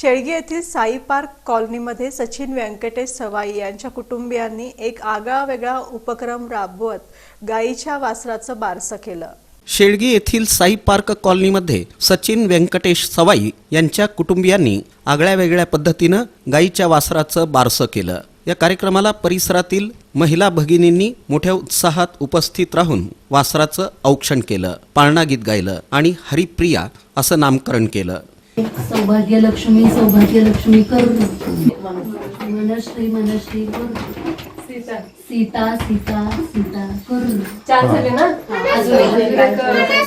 शेळगी येथील साई पार्क कॉलनीमध्ये सचिन व्यंकटेश सवाई यांच्या कुटुंबियांनी एक आगळा वेगळा उपक्रम राबवत गायीच्या वासराचं बारसं केलं. शेळगी येथील साई पार्क कॉलनीमध्ये सचिन व्यंकटेश सवाई यांच्या कुटुंबियांनी आगळ्या वेगळ्या पद्धतीनं गायीच्या वासराचं बारसं केलं. या कार्यक्रमाला परिसरातील महिला भगिनींनी मोठ्या उत्साहात उपस्थित राहून वासराचं औक्षण केलं पाळणा गीत गायलं आणि हरिप्रिया असं नामकरण केलं. सौभाग्य लक्ष्मी सौभाग्य लक्ष्मी कर मनश्री मनश्री कर सीता. सीता सीता सीता कर चार झाले ना?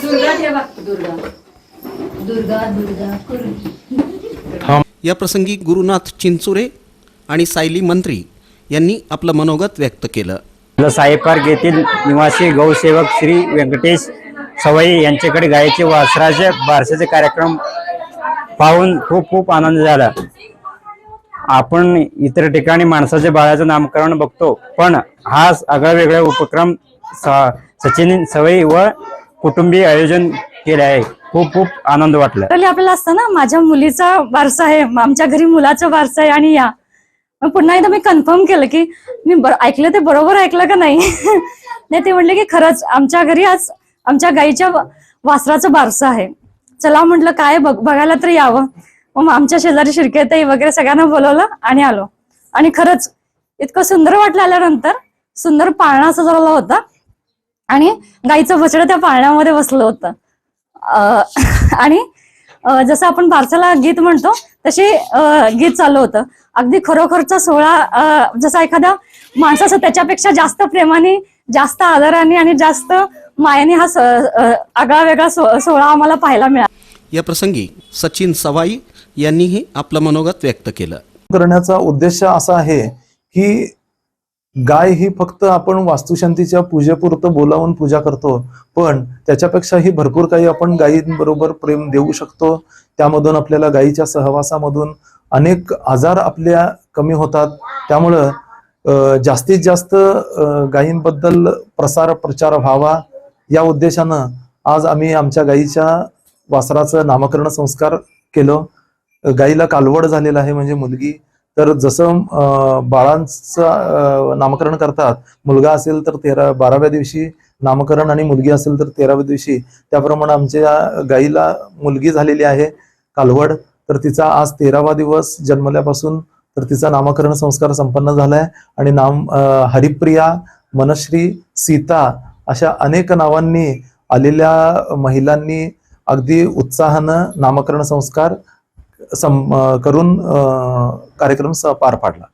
दुर्गा ठेवा. दुर्गा. दुर्गा दुर्गा कर या प्रसंगी गुरुनाथ चिंचुरे आणि सायली मंत्री यांनी आपलं मनोगत व्यक्त केलं. आपलं साई पार्क येथील निवासी गौसेवक श्री व्यंकटेश सवाई यांच्याकडे गायीचे वासराचे बारसाचे कार्यक्रम पाहून खूप खूप आनंद झाला. आपण इतर ठिकाणी माणसाच्या बाळाचं नामकरण बघतो पण हा आगळा वेगळा उपक्रम स- सचिन सवयी व कुटुंबीय आयोजन केले आहे. खूप खूप आनंद वाटला. आपल्याला असतं ना माझ्या मुलीचा वारसा आहे आमच्या घरी मुलाचा वारसा आहे आणि या. मग पुन्हा एकदा मी कन्फर्म केलं की मी बर- ऐकलं ते बरोबर ऐकलं का नाही? नाही ते म्हणले की खरंच आमच्या घरी आज आमच्या गाईच्या वासराचा वासराचं बारसं आहे. चला म्हटलं काय बघ बघायला तर यावं. मग आमच्या शेजारी शिरकेताई वगैरे सगळ्यांना बोलवलं आणि आलो. आणि खरंच इतकं सुंदर वाटलं आल्यानंतर सुंदर पाळणा सजवला होता. आणि गाईचं बछडं त्या पाळण्यामध्ये बसलं होतं. आणि जसं आपण बारसाला गीत म्हणतो तसे गीत चालू होतं. अगदी खरोखरचा सोहळा जसा एखादा माणसाचा त्याच्यापेक्षा जास्त प्रेमाने जास्त आदराने आणि जास्त मायाने हा आगळा वेगळा सोहळा आम्हाला पाहायला मिळाला. या प्रसंगी सचिन सवाई यांनीही आपलं मनोगत व्यक्त केलं. करण्याचा उद्देश असा आहे की गाय ही फक्त आपण वास्तुशांतीच्या पूजेपुरतं बोलावून पूजा करतो पण त्याच्यापेक्षाही भरपूर काही आपण गायींबरोबर प्रेम देऊ शकतो. त्यामधून आपल्याला गायीच्या सहवासामधून अनेक आजार आपल्या कमी होतात. त्यामुळं जास्तीत जास्त गायींबद्दल प्रसार प्रचार व्हावा या उद्देशानं आज आम्ही आमच्या गायीच्या वासराचं नामकरण संस्कार केलं. गाईला कालवड झालेला आहे म्हणजे मुलगी. तर जसं बाळांचं नामकरण करतात मुलगा असेल तर तेरा बाराव्या दिवशी नामकरण आणि मुलगी असेल तर तेराव्या दिवशी. त्याप्रमाणे आमच्या गाईला मुलगी झालेली आहे कालवड. तर तिचा आज तेरावा दिवस जन्मल्यापासून तर तिचा नामकरण संस्कार संपन्न झालाय आणि नाम हरिप्रिया मनश्री सीता अशा अनेक नावांनी आलेल्या महिलांनी अगदी उत्साहानं नामकरण संस्कार सं करून कार्यक्रम स- पार पाडला.